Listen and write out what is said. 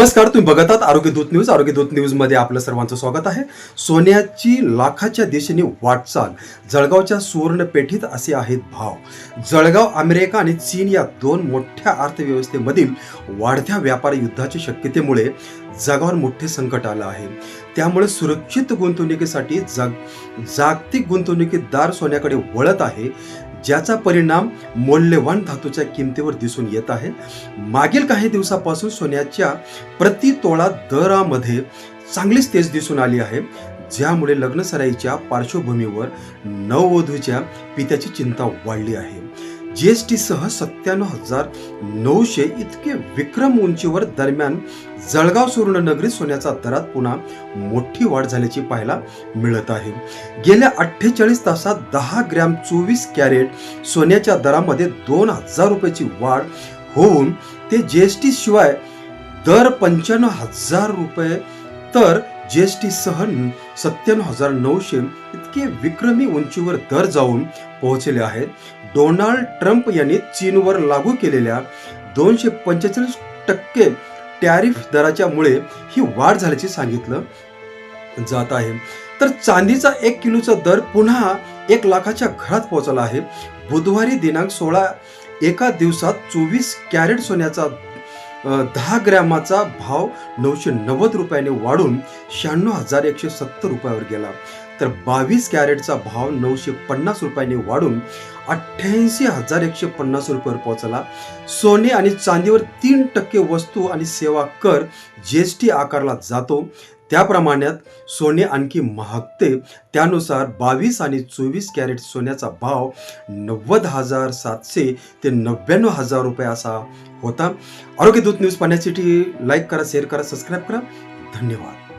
नमस्कार तुम्ही बघत आहात आरोग्य दूत न्यूज. आरोग्य दूत न्यूजमध्ये आपलं सर्वांचं स्वागत आहे. सोन्याची लाखाच्या दिशेने वाटचाल जळगावच्या सुवर्णपेठीत असे आहेत भाव. जळगाव अमेरिका आणि चीन या दोन मोठ्या अर्थव्यवस्थेमधील वाढत्या व्यापार युद्धाच्या शक्यतेमुळे जगावर मोठे संकट आलं आहे. त्यामुळे सुरक्षित गुंतवणुकीसाठी जग जागतिक गुंतवणुकीदार सोन्याकडे वळत आहे. ज्याचा परिणाम मौल्यवान धातूच्या किमतीवर दिसून येत आहे. मागील काही दिवसापासून सोन्याच्या प्रति तोळा दरामध्ये चांगलीच तेज दिसून आली आहे. ज्यामुळे लग्नसराईच्या पार्श्वभूमीवर नववधूच्या पित्याची चिंता वाढली आहे. जीएसटी सह सत्त्याण्णव हजार नऊशे इतके विक्रम उंचीवर दरम्यान जळगाव सुवर्णनगरी सोन्याचा दरात पुन्हा मोठी वाढ झाल्याची पाहायला मिळत आहे. गेल्या अठ्ठेचाळीस तासात दहा ग्रॅम चोवीस कॅरेट सोन्याच्या दरामध्ये दोन हजार रुपयाची वाढ होऊन ते जीएसटी शिवाय दर पंच्याण्णव हजार रुपये तर जीएसटी सह सत्त्याण्णव हजार नऊशे इतके विक्रमी उंचीवर दर जाऊन पोहोचले आहेत. डोनाल्ड ट्रम्प यांनी चीनवर लागू केलेल्या दोनशे पंचेचाळीस टक्के टॅरिफ दराच्या मुळे ही वाढ झाल्याचे सांगितलं जात आहे. तर चांदीचा एक किलोचा दर पुन्हा एक लाखाच्या घरात पोहोचला आहे. बुधवारी दिनांक सोळा एका दिवसात चोवीस कॅरेट सोन्याचा दहा ग्रॅमाचा भाव नऊशे नव्वद रुपयाने वाढून शहाण्णव हजार एकशे सत्तर रुपयावर गेला. तर बावीस कॅरेटचा भाव नऊशे पन्नास रुपयाने वाढून अठ्ठ्याऐंशी हजार एकशे पन्नास रुपयावर पोहोचला. सोने आणि चांदीवर तीन टक्के वस्तू आणि सेवा कर जी एस टी आकारला जातो. त्याप्रमाणात सोने आणखी महागते. त्यानुसार बावीस आणि चोवीस कॅरेट सोन्याचा भाव नव्वद हजार सातशे ते नव्याण्णव हजार रुपये असा होता. आरोग्य दूत न्यूज पाहण्यासाठी लाईक करा शेअर करा सबस्क्राईब करा. धन्यवाद.